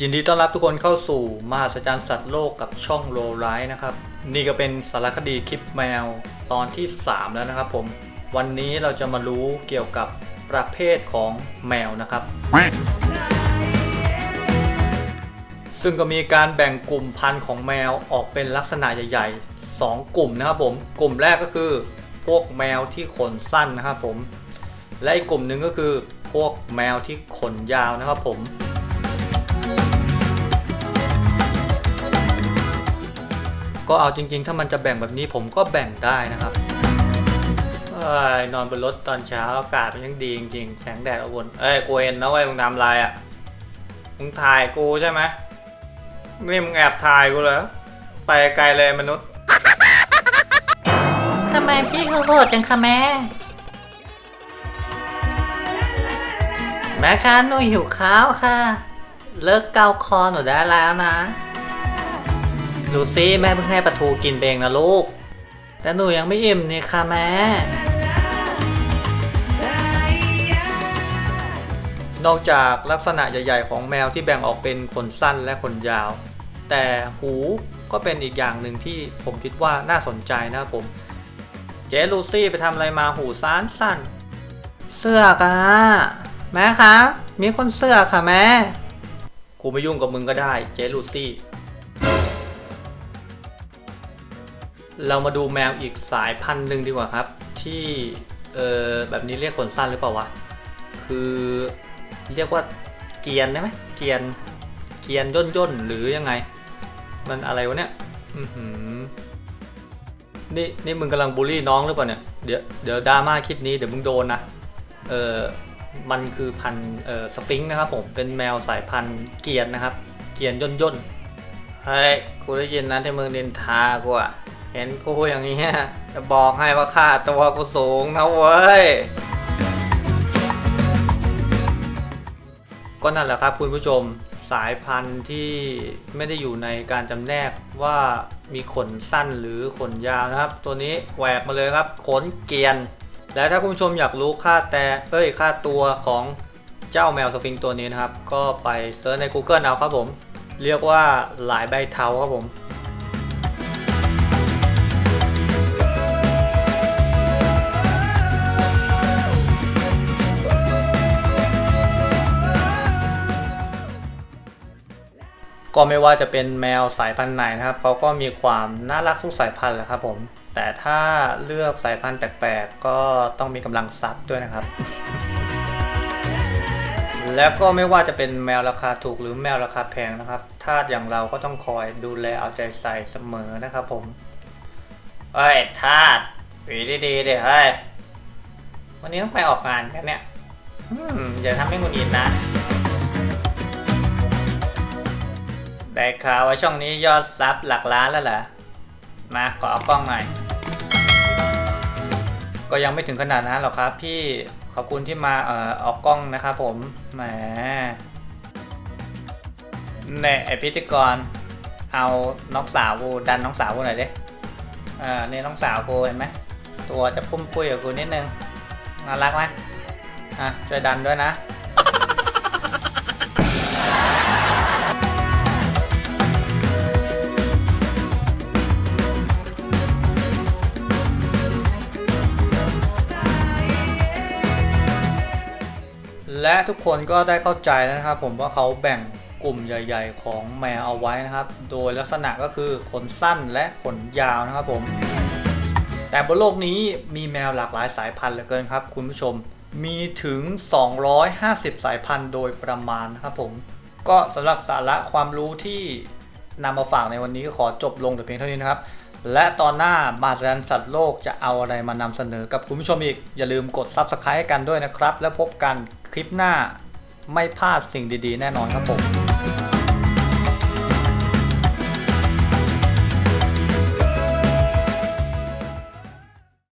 ยินดีต้อนรับทุกคนเข้าสู่มหัศจรรย์สัตว์โลกกับช่องโลไ i นะครับ นี่ก็เป็นสารคดีคลิปแมวตอนที่ 3 แล้วนะครับผม วันนี้เราจะมารู้เกี่ยวกับประเภทของแมวนะครับ ซึ่งก็มีการแบ่งกลุ่มพันธุ์ของแมวออกเป็นลักษณะใหญ่ๆ 2 กลุ่มนะครับผม กลุ่มแรกก็คือ พวกแมวที่ขนสั้นนะครับผม และอีกกลุ่มหนึ่งก็คือพวกแมวที่ขนยาวนะครับผม ก็เอาจริงๆ ถ้ามันจะแบ่งแบบนี้ผมก็แบ่งได้นะครับเอ้ยนอนบนรถตอนเช้าอากาศมันยังดีจริงๆแสงแดดเอาวนเอ้ยกูเห็นนะเว้ยมึงทำอะไรอะมึงถ่ายกูใช่ไหมนี่มึงแอบถ่ายกูเหรอไปไกลเลยมนุษย์ทำไมพี่เขาโหดจังคะแม่ แม่คะหนูหิวข้าวค่ะ เลิกเกาคอหนูได้แล้วนะ ดูซิแม่เพิ่งให้ปลาทูกินเองนะลูก แต่หนูยังไม่อิ่มนี่ค่ะแม่ นอกจากลักษณะใหญ่ ๆ ของแมวที่แบ่งออกเป็นขนสั้นและขนยาว แต่หูก็เป็นอีกอย่างหนึ่งที่ผมคิดว่าน่าสนใจนะครับผม เจลูซี่ไปทำอะไรมาหูซ้านสั้น เสื้อกอะแม่คะ มีคนเสื้อกค่ะแม่ กูไม่ยุ่งกับมึงก็ได้ เจลูซี่ เรามาดูแมวอีกสายพันธุ์หนึ่งดีกว่าครับ ที่เออแบบนี้เรียกขนสั้นหรือเปล่าวะคือเรียกว่าเกียนได้ไหมเกียนเกียนย่นย่นหรือยังไง มันอะไรวะเนี่ยอือหือนี่นี่มึงกำลังบูลลี่น้องหรือเปล่าเนี่ยเดี๋ยวเดี๋ยวดราม่าคลิปนี้เดี๋ยวมึงโดนนะเออมันคือพันธุ์เออสฟิงค์นะครับผมเป็นแมวสายพันธุ์เกียนนะครับ เกียนย่นย่นเฮ้ยกูได้ยินนะที่มึงนินทากูอะ เห็นกูอย่างนี้จะบอกให้ว่าค่าตัวกูสูงนะเว้ย ก็นั่นแหละครับคุณผู้ชมสายพันธุ์ที่ไม่ได้อยู่ในการจำแนกว่ามีขนสั้นหรือขนยาวนะครับ ตัวนี้แหวกมาเลยครับ ขนเกียน และถ้าคุณผู้ชมอยากรู้ค่าแต่เอ้ยค่าตัวของเจ้าแมวสฟิงตัวนี้นะครับ ก็ไปเซิร์ชใน Google เอาครับผม เรียกว่าหลายใบเทาครับผม ก็ไม่ว่าจะเป็นแมวสายพันธุ์ไหนนะครับเขาก็มีความน่ารักทุกสายพันธุ์แหละครับผม แต่ถ้าเลือกสายพันธุ์แปลกๆ ก็ต้องมีกำลังทรัพย์ด้วยนะครับ แล้วก็ไม่ว่าจะเป็นแมวราคาถูกหรือแมวราคาแพงนะครับทาสอย่างเราก็ต้องคอยดูแลเอาใจใส่เสมอนะครับผมเฮ้ยทาสปีดีๆเดี๋ยวเฮ้ยวันนี้ต้องไปออกงานกันเนี่ยอย่าทำให้หงุดหงิดนะ ได้ข่าวว่าช่องนี้ยอดซับหลักล้านแล้วเหรอ มาขอเอากล้องหน่อย ก็ยังไม่ถึงขนาดนั้นหรอกครับพี่ ขอบคุณที่มาเอ่อออกกล้องนะครับผม แหมเนี่ยไอพิธีกร เอาน้องสาวกูดันน้องสาวกูหน่อยดิเออนี่น้องสาวกูเห็นไหม ตัวจะพุ่มปุ้ยกับกูนิดนึง น่ารักไหมอะช่วยดันด้วยนะ และทุกคนก็ได้เข้าใจแล้วนะครับ ผมว่าเขาแบ่งกลุ่มใหญ่ ๆ ของแมวเอาไว้นะครับ โดยลักษณะก็คือขนสั้นและขนยาวนะครับผม แต่บนโลกนี้มีแมวหลากหลายสายพันธุ์เหลือเกินครับ คุณผู้ชม มีถึง 250 สายพันธุ์โดยประมาณนะครับผม ก็สำหรับสาระความรู้ที่นำมาฝากในวันนี้ขอจบลงแต่เพียงเท่านี้นะครับ และตอนหน้ามาสจันสัตว์โลกจะเอาอะไรมานำเสนอกับคุณผู้ชมอีก อย่าลืมกด Subscribe ให้กันด้วยนะครับ แล้วพบกัน คลิปหน้าไม่พลาดสิ่งดีๆ แน่นอนครับผม